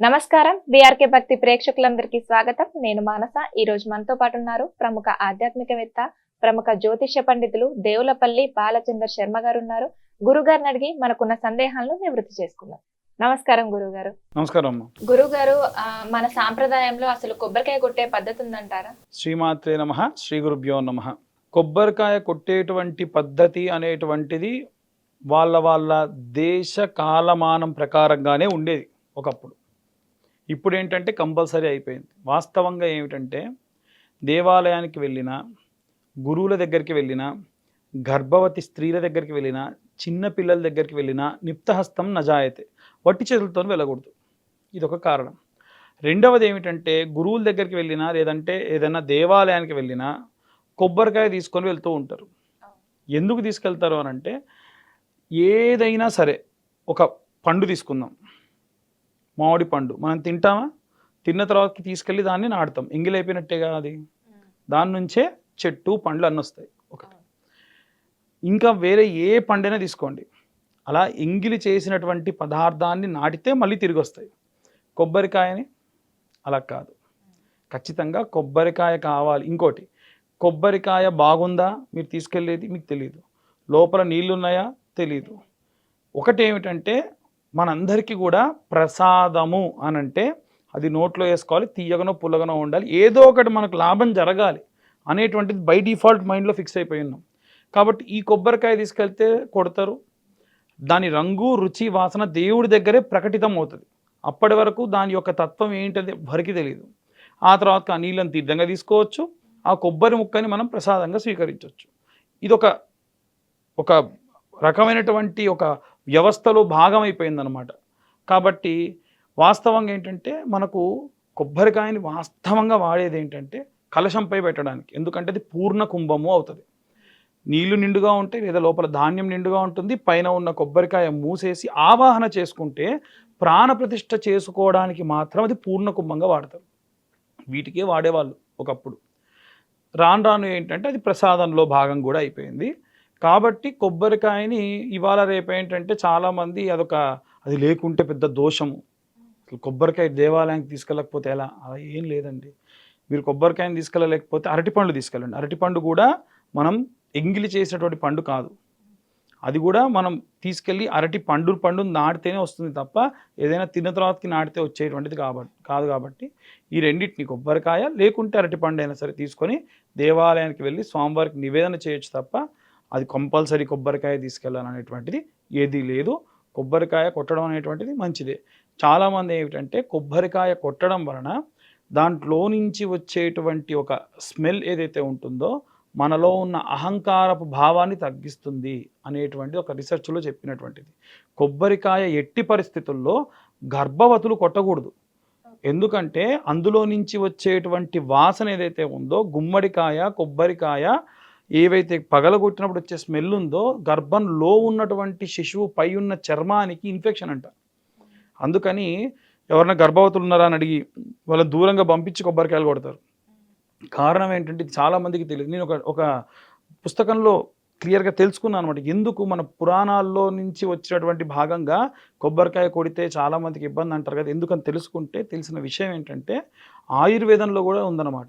నమస్కారం. బీఆర్కే భక్తి ప్రేక్షకులందరికీ స్వాగతం. నేను మానస. ఈ రోజు మనతో పాటు ఉన్నారు ప్రముఖ ఆధ్యాత్మికవేత్త ప్రముఖ జ్యోతిష్య పండితులు దేవులపల్లి బాలచందర్ శర్మ గారు ఉన్నారు గురుగారిని అడిగి మనకున్న సందేహాలను నివృత్తి చేసుకుందాం. నమస్కారం గురుగారు. నమస్కారం అమ్మ. గురుగారు మన సాంప్రదాయంలో అసలు కొబ్బరికాయ కొట్టే పద్ధతి ఉందంటారా? శ్రీమాత్రే నమ శ్రీ గురుభ్యో నమ. కొబ్బరికాయ కొట్టేటువంటి పద్ధతి అనేటువంటిది వాళ్ళ వాళ్ళ దేశ కాలమానం ప్రకారంగానే ఉండేది ఒకప్పుడు. ఇప్పుడు ఏంటంటే కంపల్సరీ అయిపోయింది. వాస్తవంగా ఏమిటంటే దేవాలయానికి వెళ్ళిన గురువుల దగ్గరికి వెళ్ళిన గర్భవతి స్త్రీల దగ్గరికి వెళ్ళిన చిన్న పిల్లల దగ్గరికి వెళ్ళిన నిప్తహస్తం నజాయతే. వట్టి చేతులతో వెళ్ళకూడదు. ఇదొక కారణం. రెండవది ఏమిటంటే గురువుల దగ్గరికి వెళ్ళినా లేదంటే ఏదైనా దేవాలయానికి వెళ్ళినా కొబ్బరికాయ తీసుకొని వెళ్తూ ఉంటారు. ఎందుకు తీసుకెళ్తారు అని అంటే ఏదైనా సరే ఒక పండు తీసుకుందాం. మామిడి పండు. మనం తింటామా? తిన్న తర్వాతకి తీసుకెళ్ళి దాన్ని నాటుతాం. ఎంగిలైపోయినట్టేగా అది. దాని నుంచే చెట్టు పండ్లు అన్నీ వస్తాయి. ఒకటి. ఇంకా వేరే ఏ పండైనా తీసుకోండి. అలా ఎంగిలి చేసినటువంటి పదార్థాన్ని నాటితే మళ్ళీ తిరిగి వస్తాయి. కొబ్బరికాయని అలా కాదు. ఖచ్చితంగా కొబ్బరికాయ కావాలి. ఇంకోటి కొబ్బరికాయ బాగుందా? మీరు తీసుకెళ్ళేది మీకు తెలియదు లోపల నీళ్ళు ఉన్నాయా తెలియదు ఒకటి ఏమిటంటే మనందరికీ కూడా ప్రసాదము అని అంటే అది నోట్లో వేసుకోవాలి తీయగనో పుల్లగనో ఉండాలి. ఏదో ఒకటి మనకు లాభం జరగాలి అనేటువంటిది బై డిఫాల్ట్ మైండ్లో ఫిక్స్ అయిపోయి ఉన్నాం. కాబట్టి ఈ కొబ్బరికాయ తీసుకెళ్తే కొడతారు. దాని రంగు రుచి వాసన దేవుడి దగ్గరే ప్రకటితం అవుతుంది అప్పటి వరకు దాని యొక్క తత్వం ఏంటది ఎవరికి తెలియదు ఆ తర్వాత ఆ నీళ్ళని తీర్థంగా తీసుకోవచ్చు. ఆ కొబ్బరి ముక్కని మనం ప్రసాదంగా స్వీకరించవచ్చు. ఇది ఒక ఒక రకమైనటువంటి ఒక వ్యవస్థలో భాగం కాబట్టి వాస్తవంగా ఏంటంటే మనకు కొబ్బరికాయని వాస్తవంగా వాడేది ఏంటంటే కలశంపై పెట్టడానికి. ఎందుకంటే అది పూర్ణ కుంభము అవుతుంది. నీళ్ళు నిండుగా ఉంటే లేదా లోపల ధాన్యం నిండుగా ఉంటుంది. పైన ఉన్న కొబ్బరికాయ మూసేసి ఆవాహన చేసుకుంటే ప్రాణప్రతిష్ఠ చేసుకోవడానికి మాత్రం అది పూర్ణ కుంభంగా వాడతారు. వీటికే వాడేవాళ్ళు ఒకప్పుడు. రాను రాను ఏంటంటే అది ప్రసాదంలో భాగం కూడా అయిపోయింది. కాబట్టి కొబ్బరికాయని ఇవాళ రేపు ఏంటంటే చాలామంది అదొక అది లేకుంటే పెద్ద దోషము. అసలు కొబ్బరికాయ దేవాలయానికి తీసుకెళ్ళకపోతే ఎలా? అలా ఏం లేదండి. మీరు కొబ్బరికాయని తీసుకెళ్ళలేకపోతే అరటిపండు తీసుకెళ్ళండి. అరటిపండు కూడా మనం ఎంగిలి చేసినటువంటి పండు కాదు. అది కూడా మనం తీసుకెళ్ళి అరటి పండు పండు నాటితేనే వస్తుంది తప్ప ఏదైనా తిన్న తర్వాతకి నాటితే వచ్చేటువంటిది కాబట్టి కాదు కాబట్టి ఈ రెండింటిని కొబ్బరికాయ లేకుంటే అరటి పండు అయినా సరే తీసుకొని దేవాలయానికి వెళ్ళి స్వామివారికి నివేదన చేయొచ్చు తప్ప అది కంపల్సరీ కొబ్బరికాయ తీసుకెళ్ళాలనేటువంటిది ఏదీ లేదు. కొబ్బరికాయ కొట్టడం అనేటువంటిది మంచిదే. చాలామంది ఏమిటంటే కొబ్బరికాయ కొట్టడం వలన దాంట్లో నుంచి వచ్చేటువంటి ఒక స్మెల్ ఏదైతే ఉంటుందో మనలో ఉన్న అహంకారపు భావాన్ని తగ్గిస్తుంది అనేటువంటి ఒక రీసెర్చ్లో చెప్పినటువంటిది. కొబ్బరికాయ ఎట్టి పరిస్థితుల్లో గర్భవతులు కొట్టకూడదు. ఎందుకంటే అందులో నుంచి వచ్చేటువంటి వాసన ఏదైతే ఉందో గుమ్మడికాయ కొబ్బరికాయ ఏవైతే పగలగొట్టినప్పుడు వచ్చే స్మెల్ ఉందో గర్భంలో ఉన్నటువంటి శిశువు పై ఉన్న చర్మానికి ఇన్ఫెక్షన్ అంట. అందుకని ఎవరైనా గర్భవతులు ఉన్నారా అని అడిగి వాళ్ళ దూరంగా పంపించి కొబ్బరికాయలు కొడతారు. కారణం ఏంటంటే చాలామందికి తెలియదు. నేను ఒక ఒక పుస్తకంలో క్లియర్గా తెలుసుకున్నాను అనమాట ఎందుకు మన పురాణాల్లో నుంచి వచ్చినటువంటి భాగంగా కొబ్బరికాయ కొడితే చాలామందికి ఇబ్బంది అంటారు కదా ఎందుకని తెలుసుకుంటే తెలిసిన విషయం ఏంటంటే ఆయుర్వేదంలో కూడా ఉందన్నమాట.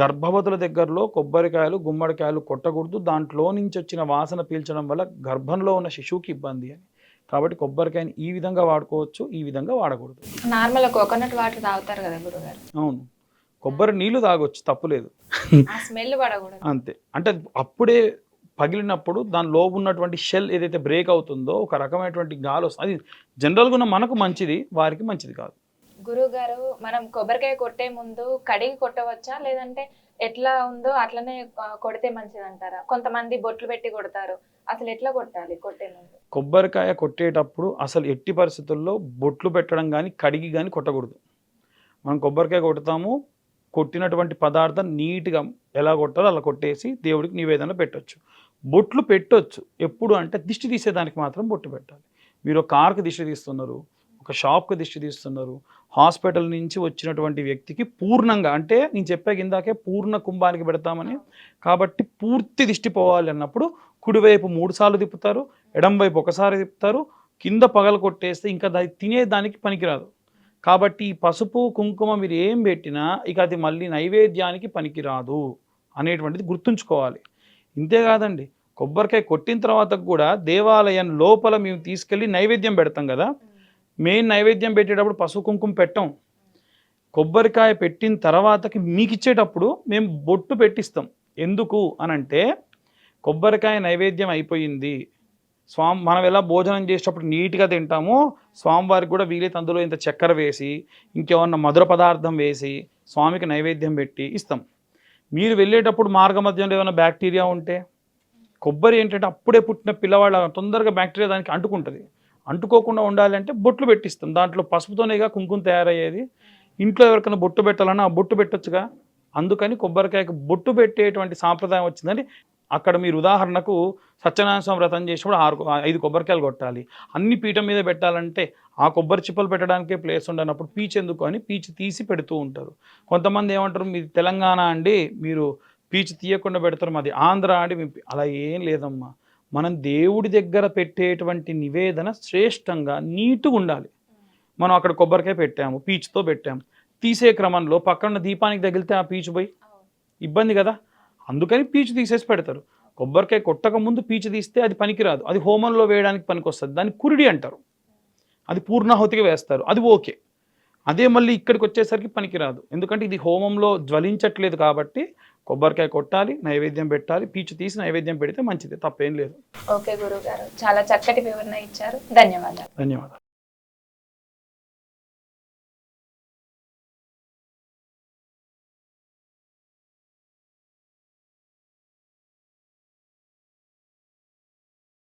గర్భవతుల దగ్గరలో కొబ్బరికాయలు గుమ్మడికాయలు కొట్టకూడదు. దాంట్లో నుంచి వచ్చిన వాసన పీల్చడం వల్ల గర్భంలో ఉన్న శిశువుకి ఇబ్బంది అని. కాబట్టి కొబ్బరికాయని ఈ విధంగా వాడుకోవచ్చు ఈ విధంగా వాడకూడదు. నార్మల్ కోకోనట్ వాటర్ తాగుతారు కదా గురుగారు. అవును. కొబ్బరి నీళ్ళు తాగొచ్చు తప్పులేదు. స్మెల్ పడకూడదు. అంతే. అంటే అప్పుడే పగిలినప్పుడు దానిలో ఉన్నటువంటి షెల్ ఏదైతే బ్రేక్ అవుతుందో ఒక రకమైనటువంటి గాలి వస్తుంది. అది జనరల్గా ఉన్న మనకు మంచిది వారికి మంచిది కాదు. గురువు గారు మనం కొబ్బరికాయ కొట్టే ముందు కడిగి కొట్టవచ్చా? లేదంటే ఎట్లా ఉందో అట్లనే కొడితే మంచిది అంటారా కొంతమంది బొట్లు పెట్టి కొడతారు. అసలు ఎట్లా కొట్టాలి కొట్టే ముందు? కొబ్బరికాయ కొట్టేటప్పుడు అసలు ఎట్టి పరిస్థితుల్లో బొట్లు పెట్టడం కానీ కడిగి కానీ కొట్టకూడదు. మనం కొబ్బరికాయ కొడతాము కొట్టినటువంటి పదార్థం నీట్గా ఎలా కొట్టాలో అలా కొట్టేసి దేవుడికి నివేదన పెట్టొచ్చు. బొట్లు పెట్టొచ్చు. ఎప్పుడు అంటే దిష్టి తీసేదానికి మాత్రం బొట్టు పెట్టాలి. మీరు ఒక కార్కి దిష్టి తీస్తున్నారు ఒక షాప్కి దిష్టి తీస్తున్నారు. హాస్పిటల్ నుంచి వచ్చినటువంటి వ్యక్తికి పూర్ణంగా అంటే నేను చెప్పే కిందాకే పూర్ణ కుంభానికి పెడతామని. కాబట్టి పూర్తి దిష్టి పోవాలి అన్నప్పుడు కుడివైపు మూడు సార్లు తిప్పుతారు ఎడం వైపు ఒకసారి తిప్పుతారు కింద పగల కొట్టేస్తే ఇంకా దాన్ని తినేదానికి పనికిరాదు. కాబట్టి ఈ పసుపు కుంకుమ మీరు ఏం పెట్టినా ఇక అది మళ్ళీ నైవేద్యానికి పనికిరాదు అనేటువంటిది గుర్తుంచుకోవాలి. ఇంతేకాదండి కొబ్బరికాయ కొట్టిన తర్వాత కూడా దేవాలయం లోపల మేము తీసుకెళ్ళి నైవేద్యం పెడతాం కదా. మెయిన్ నైవేద్యం పెట్టేటప్పుడు పసుపు కుంకుమ పెట్టాం. కొబ్బరికాయ పెట్టిన తర్వాతకి మీకు ఇచ్చేటప్పుడు మేము బొట్టు పెట్టిస్తాం. ఎందుకు అని అంటే కొబ్బరికాయ నైవేద్యం అయిపోయింది. స్వామి మనం ఎలా భోజనం చేసేటప్పుడు నీట్గా తింటామో స్వామివారికి కూడా వీలైతే అందులో ఇంత చక్కెర వేసి ఇంకేమన్నా మధుర పదార్థం వేసి స్వామికి నైవేద్యం పెట్టి ఇస్తాం. మీరు వెళ్ళేటప్పుడు మార్గ మధ్యంలో ఏమైనా బ్యాక్టీరియా ఉంటే కొబ్బరి ఏంటంటే అప్పుడే పుట్టిన పిల్లవాళ్ళ తొందరగా బ్యాక్టీరియా దానికి అంటుకుంటుంది. అంటుకోకుండా ఉండాలంటే బొట్లు పెట్టిస్తాం. దాంట్లో పసుపుతోనేగా కుంకుమ తయారయ్యేది. ఇంట్లో ఎవరికైనా బొట్టు పెట్టాలన్నా ఆ బొట్టు పెట్టొచ్చుగా. అందుకని కొబ్బరికాయకు బొట్టు పెట్టేటువంటి సాంప్రదాయం వచ్చిందని అక్కడ మీరు ఉదాహరణకు సత్యనారాయణ స్వామి వ్రతం చేసినప్పుడు ఆరు ఐదు కొబ్బరికాయలు కొట్టాలి. అన్ని పీఠం మీద పెట్టాలంటే ఆ కొబ్బరి చిప్పలు పెట్టడానికే ప్లేస్ ఉండనప్పుడు పీచు ఎందుకు అని పీచు తీసి పెడుతూ ఉంటారు. కొంతమంది ఏమంటారు మీ తెలంగాణ అండి మీరు పీచు తీయకుండా పెడతారు మాది ఆంధ్ర అండి అలా ఏం లేదమ్మా. మనం దేవుడి దగ్గర పెట్టేటువంటి నివేదన శ్రేష్టంగా నీట్గా ఉండాలి. మనం అక్కడ కొబ్బరికాయ పెట్టాము పీచుతో పెట్టాము. తీసే క్రమంలో పక్కన దీపానికి తగిలితే ఆ పీచు పోయి ఇబ్బంది కదా? అందుకని పీచు తీసేసి పెడతారు. కొబ్బరికాయ కొట్టక ముందు పీచు తీస్తే అది పనికిరాదు. అది హోమంలో వేయడానికి పనికొస్తుంది. దాన్ని కురిడి అంటారు. అది పూర్ణాహుతిగా వేస్తారు. అది ఓకే. అదే మళ్ళీ ఇక్కడికి వచ్చేసరికి పనికిరాదు. ఎందుకంటే ఇది హోమంలో జ్వలించట్లేదు కాబట్టి కొబ్బరికాయ కొట్టాలి నైవేద్యం పెట్టాలి పీచు తీసి నైవేద్యం పెడితే మంచిది తప్పేం లేదు. ఓకే గురువు గారు చాలా చక్కటి వివరణ ఇచ్చారు. ధన్యవాదాలు. ధన్యవాదాలు.